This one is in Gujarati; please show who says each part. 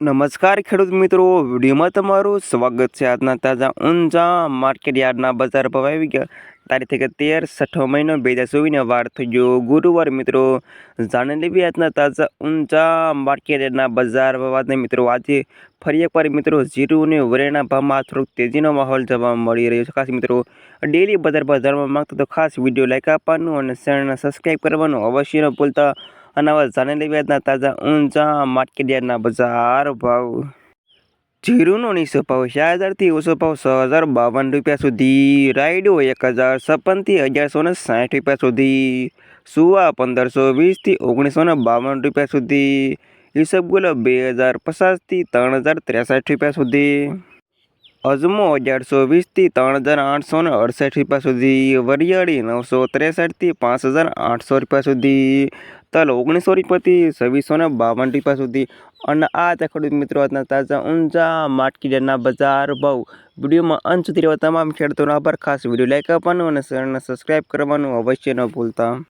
Speaker 1: નમસ્કાર ખેડૂત મિત્રો, વિડીયોમાં તમારું સ્વાગત છે આજના તાજા ઊંઝા માર્કેટ યાર્ડના બજાર ભાવ આવી ગયા. તારીખ તેર છઠ્ઠો મહિનો બે હજાર ચોવીસને વાર થઈ ગયો. ગુરુવાર મિત્રો, જાણી લેવી આજના તાજા ઊંઝા માર્કેટ યાર્ડના બજાર ભાવને મિત્રો, આજે ફરી એકવાર મિત્રો, જીરું અને વરેના ભાવમાં થોડોક તેજીનો માહોલ જોવા મળી રહ્યો છે. ખાસ મિત્રો ડેલી બજાર ભાવ જાણવા માગતો તો ખાસ વીડિયો લાઇક આપવાનું અને ચેનલને સબસ્ક્રાઈબ કરવાનું અવશ્ય ન ભૂલતા. અને હવે વ્યાજના તાજા ઊંચા માર્કેટ બજાર ભાવ. જીરુનો નીચો ભાવ ચાર હજારથી ઓછો ભાવ છ હજાર બાવન રૂપિયા સુધી. રાયડો એક હજાર, છપ્પનથી અગિયારસો ને સાઠ રૂપિયા સુધી. સુવા પંદરસો વીસથી ઓગણીસો ને બાવન રૂપિયા સુધી. ઈસબગુલો બે હજાર પચાસથી ત્રણ હજાર ત્રેસઠ રૂપિયા સુધી. અજમો અગિયારસો વીસથી ત્રણ હજાર આઠસો ને અડસઠ રૂપિયા સુધી. વરિયાળી નવસો ત્રેસઠથી પાંચ હજાર આઠસો રૂપિયા સુધી. તલ ઓગણીસો રૂપિયાથી છવ્વીસો ને બાવન રૂપિયા સુધી. અને આ હતા ખેડૂત મિત્રો આજના તાજા ઊંચા માટકીડના બજાર ભાવ. વિડીયોમાં અંત સુધી રહેવા તમામ ખેડૂતોનો આભાર. ખાસ વીડિયો લાઈક આપવાનું અને ચેનલને સબસ્ક્રાઈબ કરવાનું અવશ્ય ન ભૂલતા.